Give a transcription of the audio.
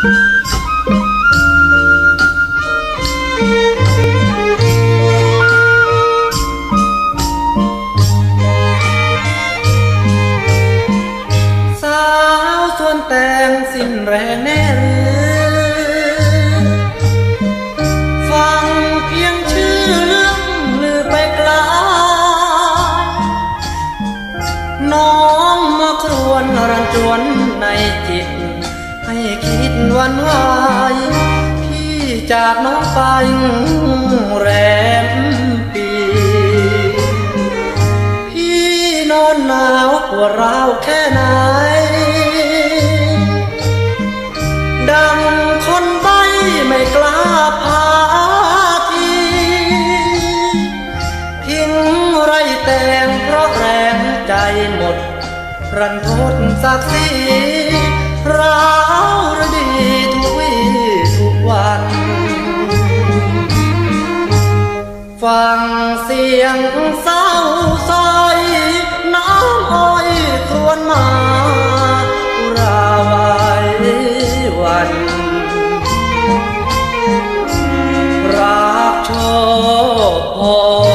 สาวส่วนแต่งสิ้นแรงแน่หรือ ฟังเพียงชื่อเรื่องลือไปไกลน้องมาครวนรันจวนในจิตให้คิด วันไหวพี่จากน้องไปแรมปี พี่นอนหนาวปวดร้าวแค่ไหน ดังคนใบไม่กล้าพาทีทิ้งไรแต่งเพราะแรงใจหมด รันทดศักดิ์ ฟังเสียงเศร้าซอยน้ำอ้อยครวนมาราไว้วัน รักชอบพอ